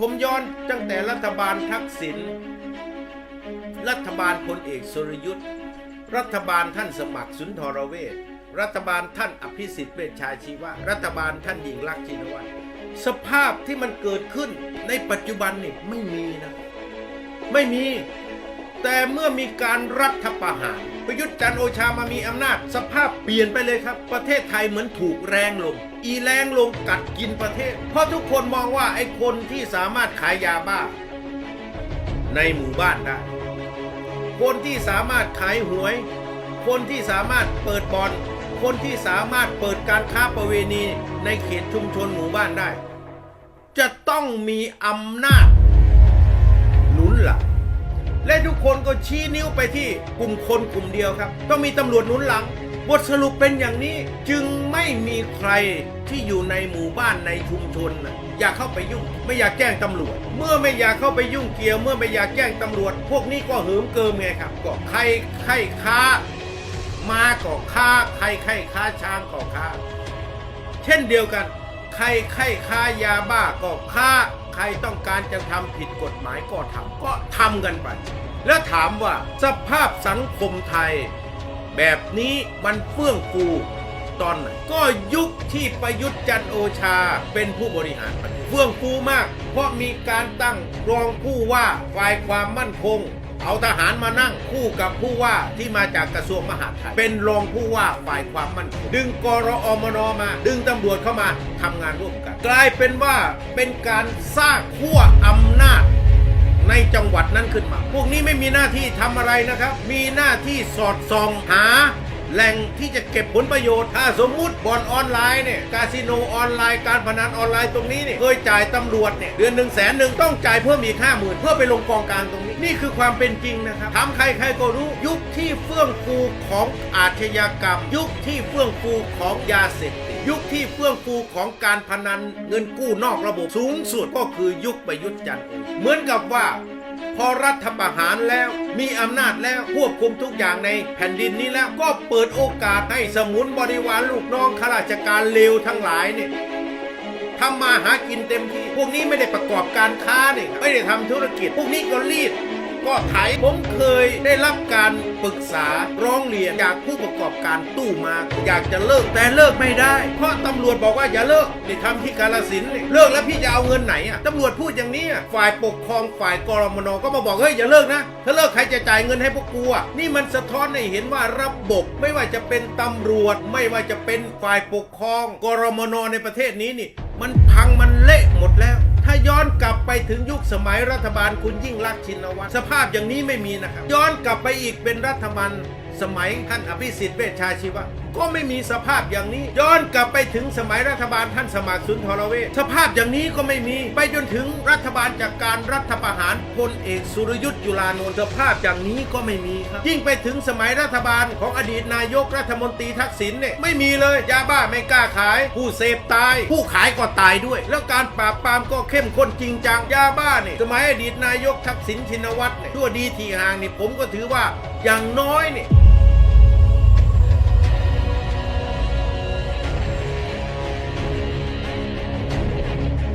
ผมย้อนตั้งแต่รัฐบาลทักษิณรัฐบาลพลเอกสุรยุทธ์ รัฐบาลท่านสมัครสุนทรเวชรัฐบาลท่านอภิสิทธิ์เวชชาชีวะ รัฐบาลท่านหญิงรักษณ์ชินวัตรสภาพที่มันเกิดขึ้นในปัจจุบันนี่ไม่มีนะ ไม่มี แต่เมื่อมีการรัฐประหาร ประยุทธ์จันทร์โอชามามีอำนาจ สภาพเปลี่ยนไปเลยครับ ประเทศไทยเหมือนถูกแรงลงอีแรงลงกัดกินประเทศ เพราะทุกคนมองว่าไอ้คนที่สามารถขายยาบ้า ในหมู่บ้านได้ คนที่สามารถขายหวย คนที่สามารถเปิดบอลคนที่สามารถเปิดการค้าประเวณีในเขตชุมชนหมู่บ้านได้ จะต้องมีอำนาจหนุนหลัง และทุกคนก็ชี้นิ้วไปที่กลุ่มคนกลุ่มเดียวครับ ต้องมีตำรวจหนุนหลัง บทสรุปเป็นอย่างนี้จึงไม่มีใครที่อยู่ในหมู่บ้านในชุมชน อยากเข้าไปยุ่ง ไม่อยากแจ้งตำรวจ เมื่อไม่อยากเข้าไปยุ่งเกี่ยว เมื่อไม่อยากแจ้งตำรวจ พวกนี้ก็เหิมเกิมไงครับ ก็ใครใครค้า มาก็ค้าใครใครค้าช้างก็ค้า เช่นเดียวกัน ใครใครค้ายาบ้าก็ค้า ใครต้องการจะทำผิดกฎหมายก็ทำก็ทำกันไป แล้วถามว่าสภาพสังคมไทย แบบนี้มันเฟื่องฟูตอนไหนก็ยุคที่ประยุทธ์จันโอชาเป็นผู้บริหารประเทศเฟื่องฟูมาก เพราะมีการตั้งรองผู้ว่าฝ่ายความมั่นคง เอาทหารมานั่งคู่กับผู้ว่าที่มาจากกระทรวงมหาดไทย เป็นรองผู้ว่าฝ่ายความมั่นคงดึงกรอมนมา ดึงตำรวจเข้ามาทำงานร่วมกัน กลายเป็นว่าเป็นการสร้างขั้วอำนาจในจังหวัดนั้นขึ้นมา พวกนี้ไม่มีหน้าที่ทำอะไรนะครับ มีหน้าที่สอดส่องหา แหล่งที่จะเก็บผลประโยชน์ ถ้าสมมุติบอนออนไลน์เนี่ยคาสิโนออนไลน์การพนันออนไลน์ตรงนี้เนี่ยเคยจ่ายตำรวจเนี่ยเดือนหนึ่งแสนหนึ่งต้องจ่ายเพิ่มอีกห้าหมื่นเพื่อไปลงกองกลางตรงนี้ นี่คือความเป็นจริงนะครับถามใครใครก็รู้ยุคที่เฟื่องฟูของอาชญากรรม ยุคที่เฟื่องฟูของยาเสพติดยุคที่เฟื่องฟูของการพนันเงินกู้นอกระบบสูงสุดก็คือยุคประยุทธ์จันทร์โอชาเหมือนกับว่า พอรัฐประหารแล้วมีอำนาจแล้วควบคุมทุกอย่างในแผ่นดินนี้แล้วก็เปิดโอกาสให้สมุนบริวารลูกน้องข้าราชการเลวทั้งหลายเนี่ยทำมาหากินเต็มที่ พวกนี้ไม่ได้ประกอบการค้าเนี่ยไม่ได้ทำธุรกิจ พวกนี้ก็รีด ก็ไถผมเคยได้รับการปรึกษาร้องเรียนจากผู้ประกอบการตู้มาอยากจะเลิกแต่เลิกไม่ได้ เพราะตำรวจบอกว่าอย่าเลิกนี่ทำที่กาลสินเลิกแล้วพี่จะเอาเงินไหนอะตำรวจพูดอย่างนี้ฝ่ายปกครองฝ่ายกรมนก็มาบอกเฮ้ยอย่าเลิกนะถ้าเลิกใครจะจ่ายเงินให้พวกกูอะนี่มันสะท้อนให้เห็นว่าระบบไม่ว่าจะเป็นตำรวจ ไม่ว่าจะเป็นฝ่ายปกครอง กรมนในประเทศนี้นี่ มันพังมันเละหมดแล้ว ถ้าย้อนกลับไปถึงยุคสมัยรัฐบาลคุณยิ่งรักชินวัตรสภาพอย่างนี้ไม่มีนะครับ ย้อนกลับไปอีกเป็นรัฐบาล สมัยท่านอภิสิทธิ์เวชชาชีวะ ก็ไม่มีสภาพอย่างนี้ ย้อนกลับไปถึงสมัยรัฐบาลท่านสมัครสุนทรเวชสภาพอย่างนี้ก็ไม่มีไปจนถึงรัฐบาลจากการรัฐประหารพลเอกสุรยุทธ์จุลานนท์สภาพอย่างนี้ก็ไม่มีครับยิ่งไปถึงสมัยรัฐบาลของอดีตนายกรัฐมนตรีทักษิณเนี่ยไม่มีเลยยาบ้าไม่กล้าขาย ผู้เสพตาย ผู้ขายก็ตายด้วย แล้วการปราบปรามก็เข้มข้นจริงจังยาบ้าเนี่ยสมัยอดีตนายกทักษิณชินวัตรเนี่ยชั่วดีทีห่างเนี่ยผมก็ถือว่าอย่างน้อยเนี่ย